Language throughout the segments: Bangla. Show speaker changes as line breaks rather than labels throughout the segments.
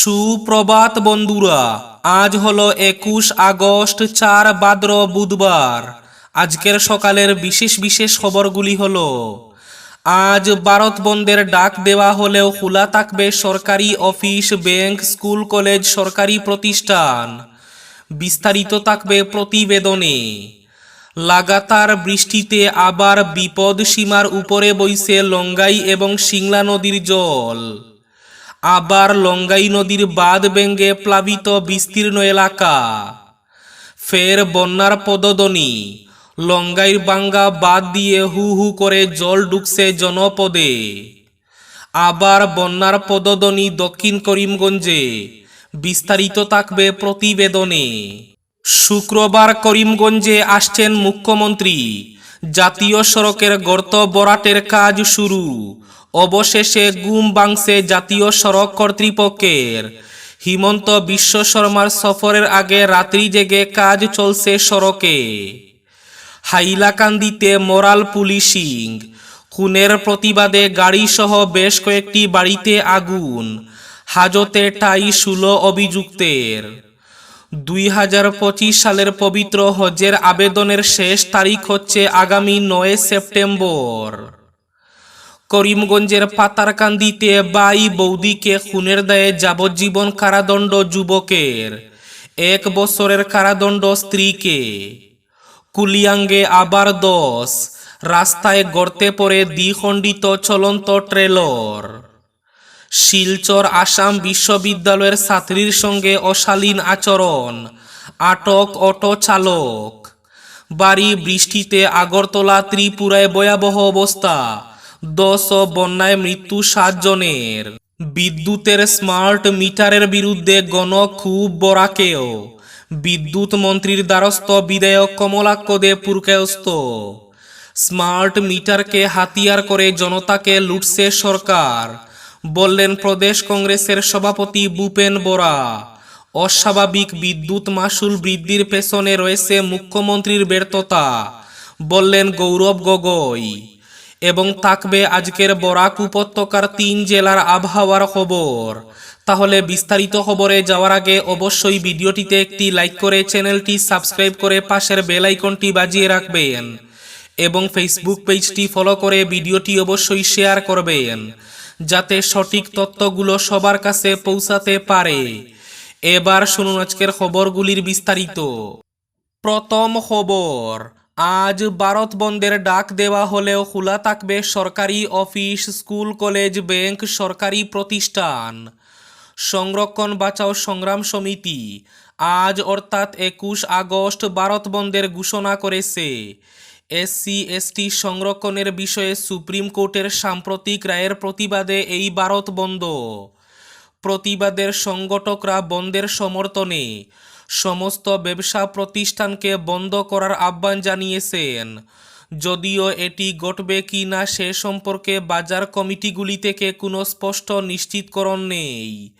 সুপ্রভাত বন্ধুরা, আজ হলো একুশ আগস্ট, চার ভাদ্র বুধবার। আজকের সকালের বিশেষ বিশেষ খবরগুলি হলো, আজ ভারত বন্ধের ডাক দেওয়া হলেও খোলা থাকবে সরকারি অফিস, ব্যাংক, স্কুল, কলেজ, সরকারি প্রতিষ্ঠান। বিস্তারিত থাকবে প্রতিবেদনে। লাগাতার বৃষ্টিতে আবার বিপদ সীমার উপরে বইছে লঙ্গাই এবং সিংলা নদীর জল। আবার লঙ্গাই নদীর বাঁধ ভেঙ্গে প্লাবিত বিস্তীর্ণ এলাকা। ফের বন্যার পদদনি লঙ্গাইর বাঙ্গা বাদ দিয়ে হু হু করে জল ঢুকছে জনপদে। আবার বন্যার পদদনি দক্ষিণ করিমগঞ্জে। বিস্তারিত থাকবে প্রতিবেদনে। শুক্রবার করিমগঞ্জে আসছেন মুখ্যমন্ত্রী জাতীয় সড়কের গর্ত বরাটের কাজ শুরু। অবশেষে গুম বাংছে জাতীয় সড়ক কর্তৃপক্ষের। হিমন্ত বিশ্ব শর্মার সফরের আগে রাত্রি জেগে কাজ চলছে সড়কে। হাইলাকান্দিতে মোরাল পুলিশিং। খুনের প্রতিবাদে গাড়িসহ বেশ কয়েকটি বাড়িতে আগুন। হাজতে টাই ষোলো অভিযুক্তের। দুই হাজার পঁচিশ সালের পবিত্র হজের আবেদনের শেষ তারিখ হচ্ছে আগামী নয় সেপ্টেম্বর। করিমগঞ্জের পাতারকান্দিতে বাই বৌদিকে খুনের দায়ে যাবজ্জীবন কারাদণ্ড যুবকের। এক বছরের কারাদণ্ড স্ত্রীকে। কুলিয়াঙ্গে আবার দশ। রাস্তায় গর্তে পড়ে দ্বিখণ্ডিত চলন্ত ট্রেলর। শিলচর আসাম বিশ্ববিদ্যালয়ের ছাত্রীর সঙ্গে অশালীন আচরণ। আটক অটো চালক। বাড়ি বৃষ্টিতে আগরতলা ত্রিপুরায় ভয়াবহ অবস্থা। দশ ও বন্যায় মৃত্যু সাতজনের বিদ্যুতের স্মার্ট মিটারের বিরুদ্ধে গণ খুব বরাকেও। বিদ্যুৎ মন্ত্রীর দ্বারস্থ বিধায়ক কমলাক্ষ দে পুরকায়স্ত স্মার্ট মিটারকে হাতিয়ার করে জনতাকে লুটছে সরকার। বললেন, প্রদেশ কংগ্রেসের সভাপতি ভূপেন বোরা, অস্বাভাবিক বিদ্যুৎ মাসুল বৃদ্ধির পেছনে রয়েছে মুখ্যমন্ত্রীর ব্যর্থতা। বললেন, গৌরব গগৈ, এবং থাকবে আজকের বরাক উপত্যকার তিন জেলার আবহাওয়ার খবর। তাহলে বিস্তারিত খবরে যাওয়ার আগে অবশ্যই ভিডিওটিতে একটি লাইক করে চ্যানেলটি সাবস্ক্রাইব করে পাশের বেল আইকনটি বাজিয়ে রাখবেন এবং ফেসবুক পেজটি ফলো করে ভিডিওটি অবশ্যই শেয়ার করবেন। যাতে সঠিক তথ্যগুলো সবার কাছে পৌঁছাতে পারে। এবার শুনুন আজকের খবরগুলির বিস্তারিত। প্রথম খবর, আজ ভারত বন্ধের ডাক দেওয়া হলেও খোলা থাকবে সরকারি অফিস, স্কুল, কলেজ, ব্যাংক, সরকারি প্রতিষ্ঠান। সংরক্ষণ বাঁচাও সংগ্রাম সমিতি, আজ অর্থাৎ একুশ আগস্ট ভারত বন্ধের ঘোষণা করেছে। এসসি এসটি সংরক্ষণের বিষয়ে সুপ্রিম কোর্টের সাম্প্রতিক রায়ের প্রতিবাদে এই ভারত বন্ধ। প্রতিবাদের সংগঠকরা বন্ধের সমর্থনে সমস্ত ব্যবসা প্রতিষ্ঠানকে বন্ধ করার আহ্বান জানিয়েছেন। যদিও এটি ঘটবে কি না সে সম্পর্কে বাজার কমিটিগুলি থেকে কোনো স্পষ্ট নিশ্চিতকরণ নেই।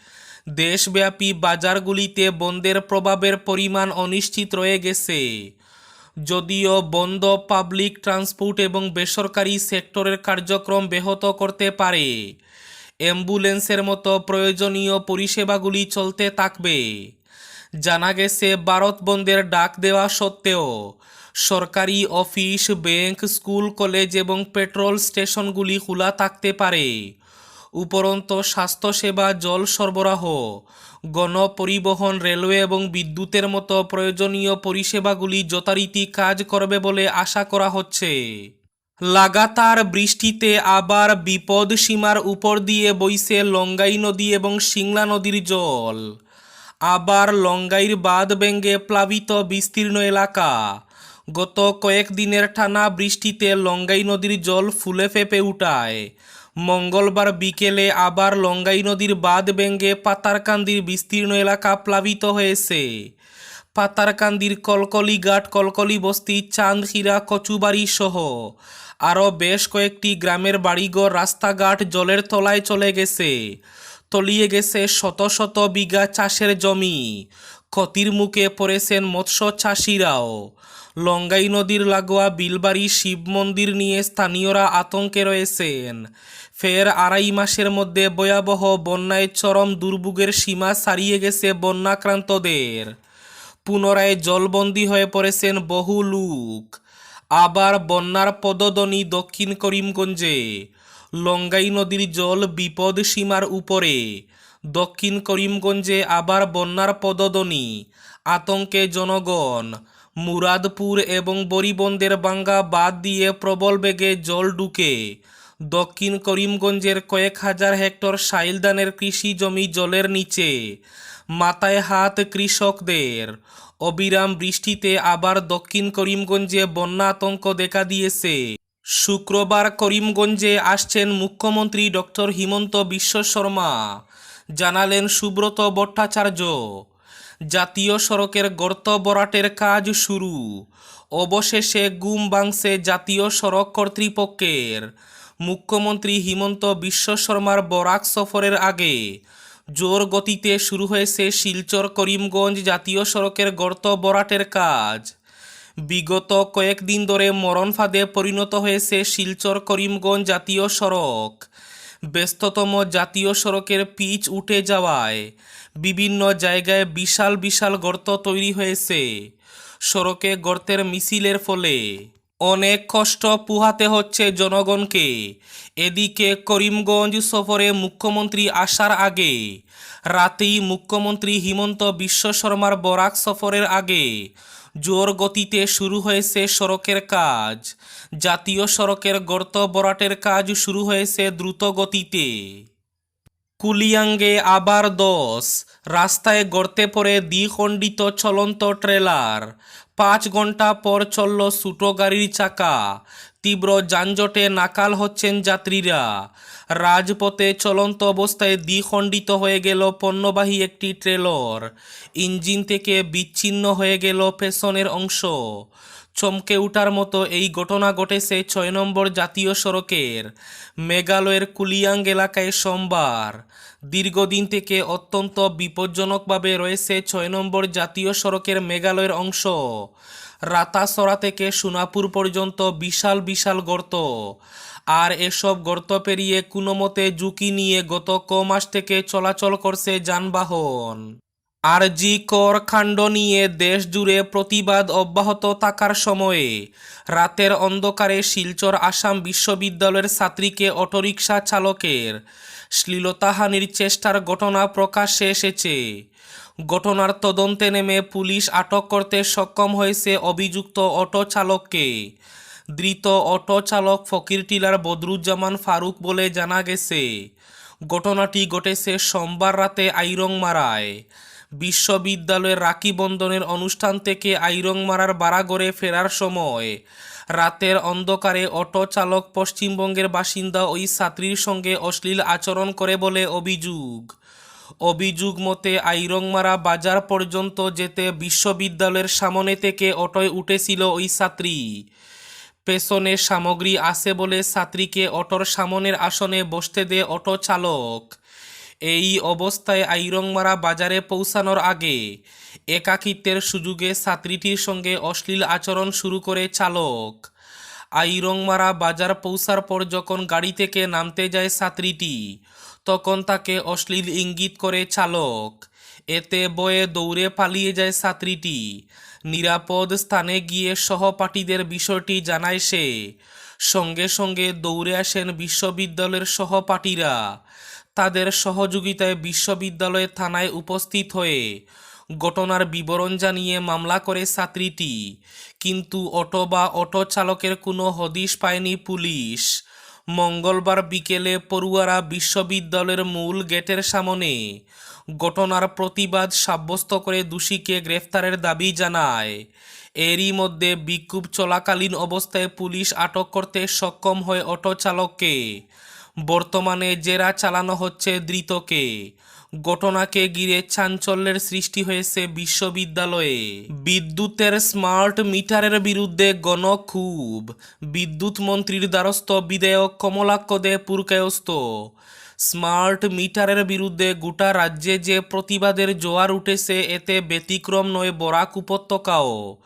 দেশব্যাপী বাজারগুলিতে বন্ধের প্রভাবের পরিমাণ অনিশ্চিত রয়ে গেছে। যদিও বন্ধ পাবলিক ট্রান্সপোর্ট এবং বেসরকারি সেক্টরের কার্যক্রম ব্যাহত করতে পারে। অ্যাম্বুলেন্সের মতো প্রয়োজনীয় পরিষেবাগুলি চলতে থাকবে। জানা গেছে ভারত বন্ধের ডাক দেওয়া সত্ত্বেও সরকারি অফিস, ব্যাংক, স্কুল, কলেজ এবং পেট্রোল স্টেশনগুলি খোলা থাকতে পারে। উপরন্ত স্বাস্থ্যসেবা, জল সরবরাহ, গণপরিবহন, রেলওয়ে এবং বিদ্যুতের মতো প্রয়োজনীয় পরিষেবাগুলি যথারীতি কাজ করবে বলে আশা করা হচ্ছে। লাগাতার বৃষ্টিতে আবার বিপদ সীমার উপর দিয়ে বইছে লঙ্গাই নদী এবং সিংলা নদীর জল। আবার লঙ্গাইর বাঁধ ভেঙ্গে প্লাবিত বিস্তীর্ণ এলাকা। গত কয়েকদিনের টানা বৃষ্টিতে লঙ্গাই নদীর জল ফুলে ফেপে উঠায়। মঙ্গলবার বিকেলে আবার লঙ্গাই নদীর বাঁধ ভেঙ্গে পাতারকান্দির বিস্তীর্ণ এলাকা প্লাবিত হয়েছে। পাতারকান্দির কলকলি ঘাট, কলকলি বস্তি চাঁদখিরা কচুবাড়ি সহ আরও বেশ কয়েকটি গ্রামের বাড়িঘর, রাস্তাঘাট জলের তলায় চলে গেছে। তলিয়ে গেছে শত শত বিঘা চাষের জমি। ক্ষতির মুখে পড়েছেন মৎস্য চাষিরাও। লঙ্গাই নদীর লাগোয়া বিলবাড়ি শিব মন্দির নিয়ে স্থানীয়রা আতঙ্কে রয়েছেন। ফের আড়াই মাসের মধ্যে ভয়াবহ বন্যায় চরম দুর্ভোগের সীমা ছাড়িয়ে গেছে বন্যাক্রান্তদের। পুনরায় জলবন্দী হয়ে পড়েছেন বহু লোক। আবার বন্যার পদদনি দক্ষিণ করিমগঞ্জে। লঙ্গাই নদীর জল বিপদ সীমার উপরে। দক্ষিণ করিমগঞ্জে আবার বন্যার পদদনি আতঙ্কে জনগণ মুরাদপুর এবং বরিবন্দের বাঙ্গা বাদ দিয়ে প্রবল বেগে জল ঢুকে। দক্ষিণ করিমগঞ্জের কয়েক হাজার হেক্টর সাইলদানের কৃষি জমি জলের নিচে। মাথায় হাত কৃষকদের। অবিরাম বৃষ্টিতে আবার দক্ষিণ করিমগঞ্জে বন্যা আতঙ্ক দেখা দিয়েছে। শুক্রবার করিমগঞ্জে আসছেন মুখ্যমন্ত্রী ডক্টর হিমন্ত বিশ্ব শর্মা। জানালেন সুব্রত ভট্টাচার্য। জাতীয় সড়কের গর্ত বরাটের কাজ শুরু। অবশেষে গুম বাংছে জাতীয় সড়ক কর্তৃপক্ষের। মুখ্যমন্ত্রী হিমন্ত বিশ্ব শর্মার বরাক সফরের আগে জোর গতিতে শুরু হয়েছে শিলচর করিমগঞ্জ জাতীয় সড়কের গর্ত বরাটের কাজ। বিগত কয়েকদিন ধরে মরণ ফাঁদে পরিণত হয়েছে শিলচর করিমগঞ্জ জাতীয় সড়ক। ব্যস্ততম জাতীয় সড়কের পিচ উঠে যাওয়ায় বিভিন্ন জায়গায় বিশাল বিশাল গর্ত তৈরি হয়েছে। সড়কে গর্তের মিছিলের ফলে অনেক কষ্ট পুহাতে হচ্ছে জনগণকে। এদিকে করিমগঞ্জ সফরে মুখ্যমন্ত্রী আসার আগে, রাতেই মুখ্যমন্ত্রী হিমন্ত বিশ্ব শর্মার বরাক সফরের আগে জোর গতিতে শুরু হয়েছে সড়কের কাজ। জাতীয় সড়কের গর্ত বরাটের কাজ শুরু হয়েছে দ্রুত গতিতে। কুলিয়াঙ্গে আবার দোষ রাস্তায় গর্তে পড়ে দ্বিখণ্ডিত চলন্ত ট্রেলার। পাঁচ ঘণ্টা পর চলল সুটো গাড়ির চাকা। তীব্র যানজটে নাকাল হচ্ছেন যাত্রীরা। রাজপথে চলন্ত অবস্থায় দ্বিখণ্ডিত হয়ে গেল পণ্যবাহী একটি ট্রেলর। ইঞ্জিন থেকে বিচ্ছিন্ন হয়ে গেল পেছনের অংশ। চমকে উঠার মতো এই ঘটনা ঘটেছে ছয় নম্বর জাতীয় সড়কের মেঘালয়ের কুলিয়াং এলাকায় সোমবার। দীর্ঘদিন থেকে অত্যন্ত বিপজ্জনকভাবে রয়েছে ছয় নম্বর জাতীয় সড়কের মেঘালয়ের অংশ। রাতাসরা থেকে সোনাপুর পর্যন্ত বিশাল বিশাল গর্ত। আর এসব গর্ত পেরিয়ে কোনো মতে ঝুঁকি নিয়ে গত ক মাস থেকে চলাচল করছে যানবাহন। আরজি কর কাণ্ড নিয়ে দেশ জুড়ে প্রতিবাদ অব্যাহত থাকার সময়ে রাতের অন্ধকারে শিলচর আসাম বিশ্ববিদ্যালয়ের ছাত্রীকে অটোরিকশা চালকের শ্লীলতাহানির চেষ্টার ঘটনা প্রকাশ্যে এসেছে। ঘটনার তদন্তে নেমে পুলিশ আটক করতে সক্ষম হয়েছে অভিযুক্ত অটো চালককে। ধৃত অটো চালক ফকির টিলার বদরুজ্জামান ফারুক বলে জানা গেছে। ঘটনাটি ঘটেছে সোমবার রাতে আইরংমারায়। বিশ্ববিদ্যালয়ের রাখি বন্ধনের অনুষ্ঠান থেকে আইরংমারার বারাগড়ে ফেরার সময়। রাতের অন্ধকারে অটো চালক পশ্চিমবঙ্গের বাসিন্দা ওই ছাত্রীর সঙ্গে অশ্লীল আচরণ করে বলে অভিযোগ। অভিযোগ মতে, আইরংমারা বাজার পর্যন্ত যেতে বিশ্ববিদ্যালয়ের সামনে থেকে অটোয় উঠেছিল ওই ছাত্রী। পেছনে সামগ্রী আছে বলে ছাত্রীকে অটোর সামনের আসনে বসতে দেয় অটো চালক। এই অবস্থায় আইরংমারা বাজারে পৌঁছানোর আগে একাকিত্বের সুযোগে ছাত্রীটির সঙ্গে অশ্লীল আচরণ শুরু করে চালক। আইরংমারা বাজার পৌঁছার পর যখন গাড়ি থেকে নামতে যায় ছাত্রীটি, তখন তাকে অশ্লীল ইঙ্গিত করে চালক। এতে বয়ে দৌড়ে পালিয়ে যায় ছাত্রীটি। নিরাপদ স্থানে গিয়ে সহপাঠীদের বিষয়টি জানায় সে। সঙ্গে সঙ্গে দৌড়ে আসেন বিশ্ববিদ্যালয়ের সহপাঠীরা। তাদের সহযোগিতায় বিশ্ববিদ্যালয় থানায় উপস্থিত হয়ে ঘটনার বিবরণ জানিয়ে মামলা করে ছাত্রীটি। কিন্তু অটো বা অটো চালকের কোনো হদিশ পায়নি পুলিশ। মঙ্গলবার বিকেলে পড়ুয়ারা বিশ্ববিদ্যালয়ের মূল গেটের সামনে ঘটনার প্রতিবাদ সাব্যস্ত করে দোষীকে গ্রেফতারের দাবি জানায়। এরই মধ্যে বিক্ষোভ চলাকালীন অবস্থায় পুলিশ আটক করতে সক্ষম হয় অটো চালককে। বর্তমানে জেরা চালানো হচ্ছে ধৃতকে। ঘটনাকে ঘিরে চাঞ্চল্যের সৃষ্টি হয়েছে বিশ্ববিদ্যালয়ে। বিদ্যুতের স্মার্ট মিটারের বিরুদ্ধে গণক্ষোভ। বিদ্যুৎ মন্ত্রীর দ্বারস্থ বিধেয়ক কমলাক্ষ দে পুরকায়স্ত স্মার্ট মিটারের বিরুদ্ধে গোটা রাজ্যে যে প্রতিবাদের জোয়ার উঠেছে, এতে ব্যতিক্রম নয় বরাক উপত্যকাও।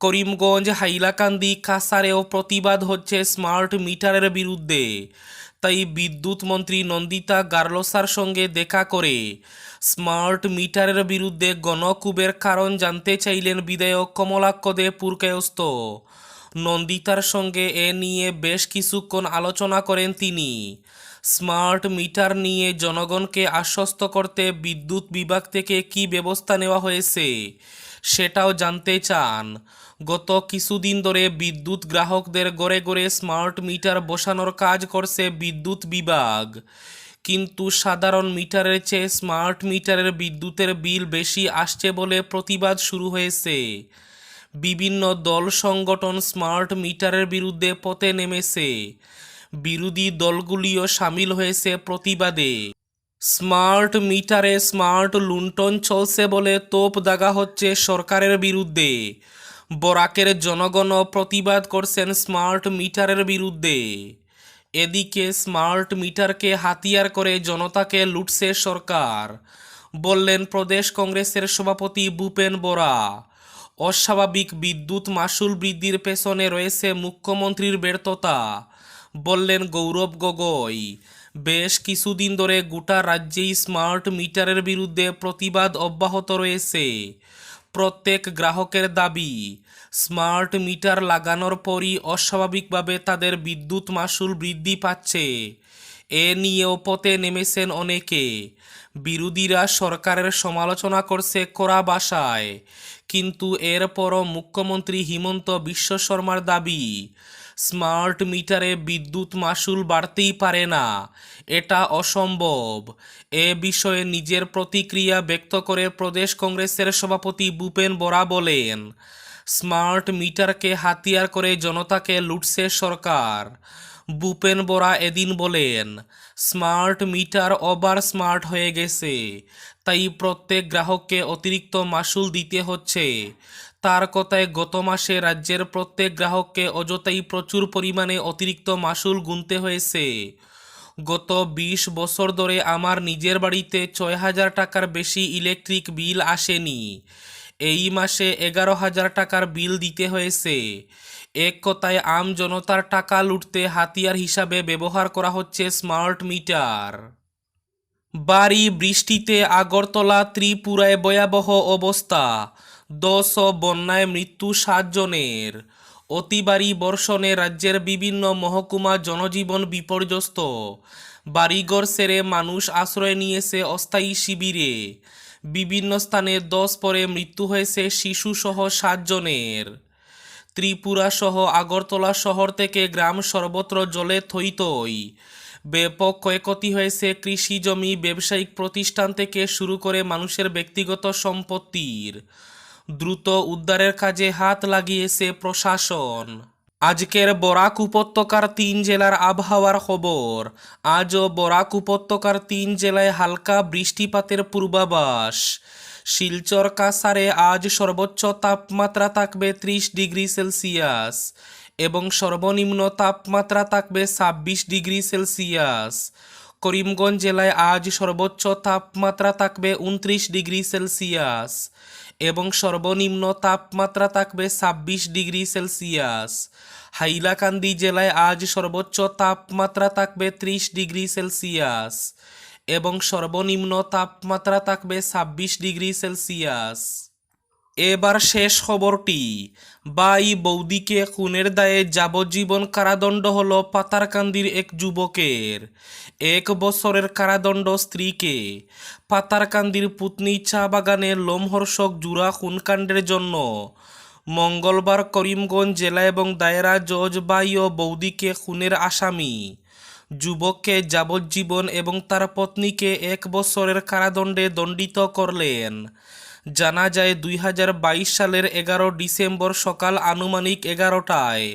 করিমগঞ্জ, হাইলাকান্দি কাসারেও প্রতিবাদ হচ্ছে স্মার্ট মিটারের বিরুদ্ধে। তাই বিদ্যুৎ মন্ত্রী নন্দিতা গার্লসার সঙ্গে দেখা করে স্মার্ট মিটারের বিরুদ্ধে গণকুবের কারণ জানতে চাইলেন বিধায়ক কমলাক্ষ দে পুরকায়স্ত নন্দিতার সঙ্গে এ নিয়ে বেশ কিছুক্ষণ আলোচনা করেন তিনি। স্মার্ট মিটার নিয়ে জনগণকে আশ্বস্ত করতে বিদ্যুৎ বিভাগ থেকে কী ব্যবস্থা নেওয়া হয়েছে সেটাও জানতে চান। গত কিছুদিন ধরে বিদ্যুৎ গ্রাহকদের গড়ে গড়ে স্মার্ট মিটার বসানোর কাজ করছে বিদ্যুৎ বিভাগ। কিন্তু সাধারণ মিটারের চেয়ে স্মার্ট মিটারের বিদ্যুতের বিল বেশি আসছে বলে প্রতিবাদ শুরু হয়েছে। বিভিন্ন দল সংগঠন স্মার্ট মিটারের বিরুদ্ধে পথে নেমেছে। বিরোধী দলগুলিও সামিল হয়েছে প্রতিবাদে। স্মার্ট মিটারে স্মার্ট লুণ্ঠন চলছে বলে তোপ দাগা হচ্ছে সরকারের বিরুদ্ধে। বরাকের জনগণও প্রতিবাদ করছেন স্মার্ট মিটারের বিরুদ্ধে। এদিকে স্মার্ট মিটারকে হাতিয়ার করে জনতাকে লুটছে সরকার, বললেন প্রদেশ কংগ্রেসের সভাপতি ভূপেন বোরা। অস্বাভাবিক বিদ্যুৎ মাসুল বৃদ্ধির পেছনে রয়েছে মুখ্যমন্ত্রীর ব্যর্থতা, বললেন গৌরব গগৈ। বেশ কিছুদিন ধরে গোটা রাজ্যেই স্মার্ট মিটারের বিরুদ্ধে প্রতিবাদ অব্যাহত রয়েছে। প্রত্যেক গ্রাহকের দাবি স্মার্ট মিটার লাগানোর পরই অস্বাভাবিকভাবে তাদের বিদ্যুৎ মাসুল বৃদ্ধি পাচ্ছে। এ নিয়েও পথে নেমেছেন অনেকে। বিরোধীরা সরকারের সমালোচনা করছে কড়া বাসায়। কিন্তু এরপরও মুখ্যমন্ত্রী হিমন্ত বিশ্ব শর্মার দাবি, স্মার্ট মিটারে বিদ্যুৎ মাসুল বাড়তেই পারে না। এটা অসম্ভব। এ বিষয়ে নিজের প্রতিক্রিয়া ব্যক্ত করে প্রদেশ কংগ্রেসের সভাপতি ভূপেন বরা বলেন স্মার্ট মিটারকে হাতিয়ার করে জনতাকে লুটছে সরকার। বুপেন বরা এদিন বলেন, স্মার্ট মিটার ওভার স্মার্ট হয়ে গেছে। তাই প্রত্যেক গ্রাহককে অতিরিক্ত মাসুল দিতে হচ্ছে। তার কথায় গত মাসে রাজ্যের প্রত্যেক গ্রাহককে অযথাই প্রচুর পরিমাণে অতিরিক্ত মাসুল গুনতে হয়েছে। গত বিশ বছর ধরে আমার নিজের বাড়িতে ছয় হাজার টাকার বেশি ইলেকট্রিক বিল আসেনি। এই মাসে এগারো হাজার টাকার বিল দিতে হয়েছে। এক কথায়, আম জনতার টাকা লুটতে হাতিয়ার হিসাবে ব্যবহার করা হচ্ছে স্মার্ট মিটার। বাড়ি বৃষ্টিতে আগরতলা ত্রিপুরায় ভয়াবহ অবস্থা। দশ বন্যায় মৃত্যু সাতজনের অতিবারী বর্ষণে রাজ্যের বিভিন্ন মহকুমা জনজীবন বিপর্যস্ত। বাড়িঘর সেরে মানুষ আশ্রয় নিয়েছে অস্থায়ী শিবিরে। বিভিন্ন স্থানে দশ পরে মৃত্যু হয়েছে শিশুসহ সাতজনের। ত্রিপুরা সহ আগরতলা শহর থেকে গ্রাম সর্বত্র জলে থই থই ব্যাপক ক্ষয়ক্ষতি হয়েছে কৃষি জমি, ব্যবসায়িক প্রতিষ্ঠান থেকে শুরু করে মানুষের ব্যক্তিগত সম্পত্তির। দ্রুত উদ্ধারের কাজে হাত লাগিয়েছে প্রশাসন। আজকের বরাক উপত্যকার তিন জেলার আবহাওয়ার খবর। আজও বরাক উপত্যকার তিন জেলায় হালকা বৃষ্টিপাতের পূর্বাভাস। শিলচর কাসারে আজ সর্বোচ্চ তাপমাত্রা থাকবে ত্রিশ ডিগ্রি সেলসিয়াস এবং সর্বনিম্ন তাপমাত্রা থাকবে ছাব্বিশ ডিগ্রি সেলসিয়াস। করিমগঞ্জ জেলায় আজ সর্বোচ্চ তাপমাত্রা থাকবে উনত্রিশ ডিগ্রি সেলসিয়াস এবং সর্বনিম্ন তাপমাত্রা থাকবে ছাব্বিশ ডিগ্রি সেলসিয়াস। হাইলাকান্দি জেলায় আজ সর্বোচ্চ তাপমাত্রা থাকবে ত্রিশ ডিগ্রি সেলসিয়াস এবং সর্বনিম্ন তাপমাত্রা থাকবে ছাব্বিশ ডিগ্রি সেলসিয়াস। এবার শেষ খবরটি। বাই বৌদিকে খুনের দায়ে যাবজ্জীবন কারাদণ্ড হল পাতারকান্দির এক যুবকের। এক বছরের কারাদণ্ড স্ত্রীকে। পাতারকান্দির পুতনি চা বাগানে লোমহর্ষক জুড়া খুনকাণ্ডের জন্য। মঙ্গলবার করিমগঞ্জ জেলা এবং দায়রা জজ বাই ও বৌদিকে খুনের আসামি। যুবককে যাবজ্জীবন এবং তার পত্নীকে এক বছরের কারাদণ্ডে দণ্ডিত করলেন। জানা যায় দুই হাজার বাইশ সালের এগারো ডিসেম্বর সকাল আনুমানিক এগারোটায়।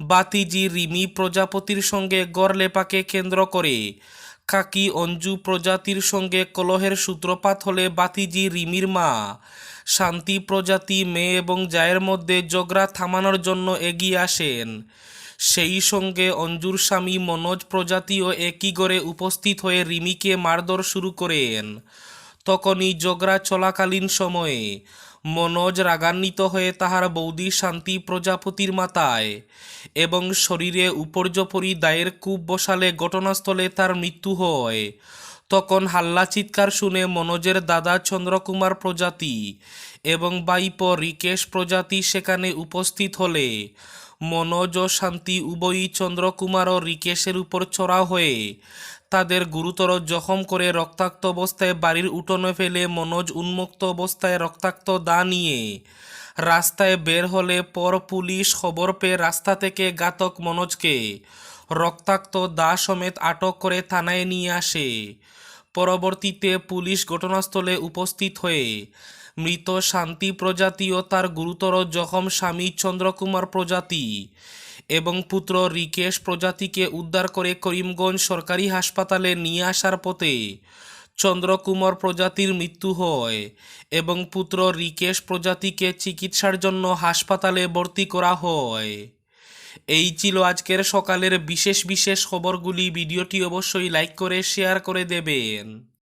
বাতিজি রিমি প্রজাপতির সঙ্গে গড়লেপাকে কেন্দ্র করে। কাকি অঞ্জু প্রজাতির সঙ্গে কলহের সূত্রপাত হলে বাতিজি রিমির মা, শান্তি প্রজাতি মেয়ে এবং জায়ের মধ্যে জগড়া থামানোর জন্য এগিয়ে আসেন। সেই সঙ্গে অঞ্জুর স্বামী মনোজ প্রজাতিও একই গড়ে উপস্থিত হয়ে রিমিকে মারধর শুরু করেন। তখনই ঝগড়া চলাকালীন সময়ে মনোজ রাগান্বিত হয়ে তাহার বৌদি শান্তি প্রজাপতির মাতায় এবং শরীরে উপর্যপরি দায়ের কূপ বসালে ঘটনাস্থলে তার মৃত্যু হয়। তখন হাল্লা চিৎকার শুনে মনোজের দাদা চন্দ্রকুমার প্রজাতি এবং বাইপ রিকেশ প্রজাতি সেখানে উপস্থিত হলে মনোজ ও শান্তি উভয়ই চন্দ্রকুমার ও রিকেশের উপর চড়াও হয়ে তাদের গুরুতর জখম করে রক্তাক্ত অবস্থায় বাড়ির উঠোনে ফেলে মনোজ উন্মুক্ত অবস্থায় রক্তাক্ত দা নিয়ে রাস্তায় বের হলে পর পুলিশ খবর পেয়ে রাস্তা থেকে ঘাতক মনোজকে রক্তাক্ত দা সমেত আটক করে থানায় নিয়ে আসে। পরবর্তীতে পুলিশ ঘটনাস্থলে উপস্থিত হয়ে মৃত শান্তি প্রজাতি ও তার গুরুতর জখম স্বামী চন্দ্রকুমার প্রজাতি এবং পুত্র রিকেশ প্রজাতিকে উদ্ধার করে করিমগঞ্জ সরকারি হাসপাতালে নিয়ে আসার পথে চন্দ্রকুমার প্রজাতির মৃত্যু হয় এবং পুত্র রিকেশ প্রজাতিকে চিকিৎসার জন্য হাসপাতালে ভর্তি করা হয়। এই ছিল আজকের সকালের বিশেষ বিশেষ খবরগুলি। ভিডিওটি অবশ্যই লাইক করে, শেয়ার করে দেবেন।